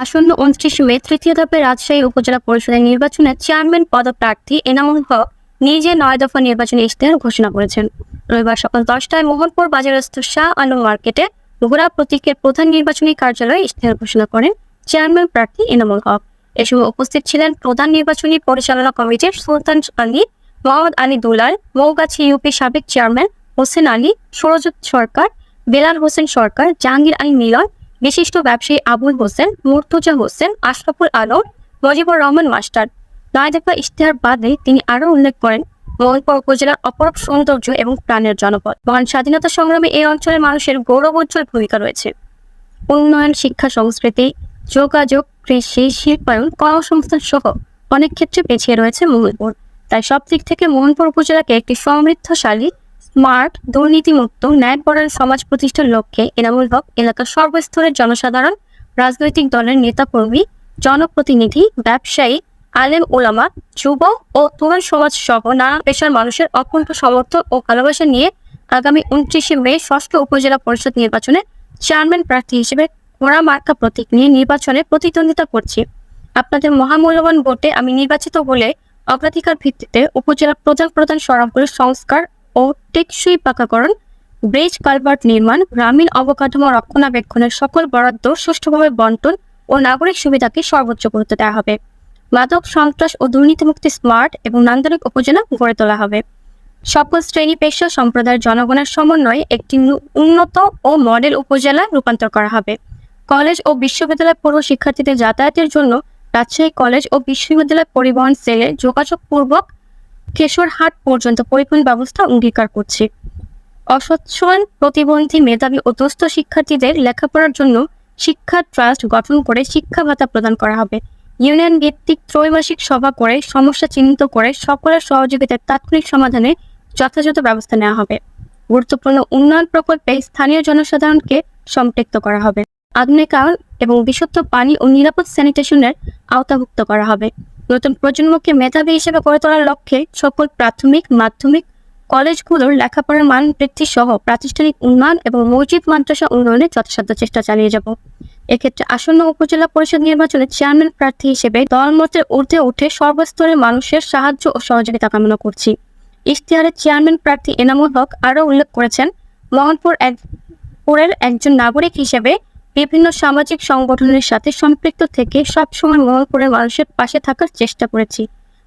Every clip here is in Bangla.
আসন্ন উনত্রিশ মে তৃতীয় ধাপে রাজশাহী উপজেলা পরিষদের নির্বাচনে চেয়ারম্যান পদপ্রার্থী এনামুল হক নিজে নয় দফা নির্বাচনী ইশতেহার ঘোষণা করেছেন। রবিবার সকাল দশটায় মোহনপুর বাজারস্থ শাহ আলম মার্কেটে ঘোড়া প্রতীকের প্রধান নির্বাচনী কার্যালয়ে ইশতেহার ঘোষণা করেন চেয়ারম্যান প্রার্থী এনামুল হক। এ সময় উপস্থিত ছিলেন প্রধান নির্বাচনী পরিচালনা কমিটির সুলতান আলী, মোহাম্মদ আলী দুলাল, মৌগাছি ইউপি সাবেক চেয়ারম্যান হোসেন আলী, সুরজিৎ সরকার, বেলাল হোসেন সরকার, জাহাঙ্গীর আলী মিলন বিশিষ্ট ব্যবসায়ী আবুল হোসেন, মুর্তুজা হোসেন, আশরাফুল আলম, মজিবুর রহমান মাস্টার। নয় দফা ইশতেহার বাদে তিনি আরও উল্লেখ করেন মোহনপুর উপজেলার অপরূপ সৌন্দর্য এবং প্রাণের জনপদ। মহান স্বাধীনতা সংগ্রামে এই অঞ্চলের মানুষের গৌরবোজ্জ্বল ভূমিকা রয়েছে। উন্নয়ন, শিক্ষা, সংস্কৃতি, যোগাযোগ, কৃষি, শিল্পায়ন, কর্মসংস্থান সহ অনেক ক্ষেত্রে পিছিয়ে রয়েছে মোহনপুর তাই সব দিক থেকে মোহনপুর উপজেলাকে একটি সমৃদ্ধশালী স্মার্ট, দুর্নীতিমুক্ত ন্যায়পরায়ণ সমাজ প্রতিষ্ঠার লক্ষ্যে এনামুল হক এলাকার সর্বস্তরের জনসাধারণ, রাজনৈতিক দলের নেতাকর্মী, জনপ্রতিনিধি, ব্যবসায়ী, আলেম ওলামা যুব ও তরুণ সমাজ সহ নানা পেশার মানুষের অকুণ্ঠ সমর্থন ও ভালোবাসা নিয়ে আগামী উনত্রিশে মে ষষ্ঠ উপজেলা পরিষদ নির্বাচনে চেয়ারম্যান প্রার্থী হিসেবে ঘোড়া মার্কা প্রতীক নিয়ে নির্বাচনে প্রতিদ্বন্দ্বিতা করছি। আপনাদের মহামূল্যবান ভোটে আমি নির্বাচিত হলে অগ্রাধিকার ভিত্তিতে উপজেলার প্রধান প্রধান সড়কগুলোর সংস্কার ও টেকসই পাকাকরণ, ব্রিজ কালভার্ট নির্মাণ, গ্রামীণ অবকাঠামো রক্ষণাবেক্ষণের সকল বরাদ্দ সুষ্ঠুভাবে বন্টন ও নাগরিক সুবিধাকে সর্বোচ্চ গুরুত্ব দেওয়া হবে। মাদক সন্ত্রাস ও দুর্নীতিমুক্তি স্মার্ট এবং নান্দনিক উপজেলা গড়ে তোলা হবে। সকল শ্রেণি পেশা সম্প্রদায়ের জনগণের সমন্বয়ে একটি উন্নত ও মডেল উপজেলা রূপান্তর করা হবে। কলেজ ও বিশ্ববিদ্যালয় পূর্ব শিক্ষার্থীদের যাতায়াতের জন্য রাজশাহী কলেজ ও বিশ্ববিদ্যালয় পরিবহন সেলে যোগাযোগপূর্বক কেশরহাট পর্যন্ত পরিবহন ব্যবস্থা অঙ্গীকার করছি। অসচ্ছল প্রতিবন্ধী মেধাবী ও শিক্ষার্থীদের লেখাপড়ার জন্য শিক্ষা ট্রাস্ট গঠন করে শিক্ষা ভাতা প্রদান করা হবে। ইউনিয়ন ভিত্তিক ত্রৈমাসিক সভা করে, সমস্যা চিহ্নিত করে সকলের সহযোগিতায় তাৎক্ষণিক সমাধানে যথাযথ ব্যবস্থা নেওয়া হবে। গুরুত্বপূর্ণ উন্নয়ন প্রকল্পে স্থানীয় জনসাধারণকে সম্পৃক্ত করা হবে। আধুনিকায়ন এবং বিশুদ্ধ পানি ও নিরাপদ স্যানিটেশনের আওতাভুক্ত করা হবে। নতুন প্রজন্মকে মেধাবী হিসেবে গড়ে তোলার লক্ষ্যে সকল প্রাথমিক, মাধ্যমিক কলেজগুলোর লেখাপড়ার মান বৃদ্ধি সহ প্রাতিষ্ঠানিক উন্নয়ন এবং মসজিদ, মাদ্রাসা উন্নয়নে যথাসাধ্য চেষ্টা চালিয়ে যাব। এক্ষেত্রে আসন্ন উপজেলা পরিষদ নির্বাচনে চেয়ারম্যান প্রার্থী হিসেবে দলমতের ঊর্ধ্বে উঠে সর্বস্তরের মানুষের সাহায্য ও সহযোগিতা কামনা করছি। ইশতেহারে চেয়ারম্যান প্রার্থী এনামুল হক আরও উল্লেখ করেছেন, মোহনপুর এক, পুরের একজন নাগরিক হিসেবে বিভিন্ন সামাজিক সংগঠনের সাথে সম্পৃক্ত থেকে সবসময় মোহনপুরের মানুষের পাশে থাকার চেষ্টা করেছি।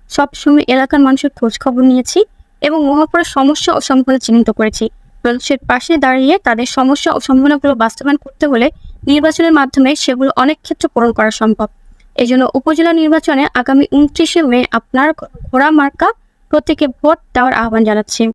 সবসময় এলাকার মানুষের খোঁজ খবর নিয়েছি এবং মোহনপুরের সমস্যা ও সম্ভাবনা চিহ্নিত করেছি। মানুষের পাশে দাঁড়িয়ে তাদের সমস্যা ও সম্ভাবনাগুলো বাস্তবায়ন করতে হলে নির্বাচনের মাধ্যমে সেগুলো অনেক ক্ষেত্রে পূরণ করা সম্ভব। এই জন্য উপজেলা নির্বাচনে আগামী উনত্রিশে মে আপনার ঘোড়া মার্কা প্রত্যেকে ভোট দেওয়ার আহ্বান জানাচ্ছি।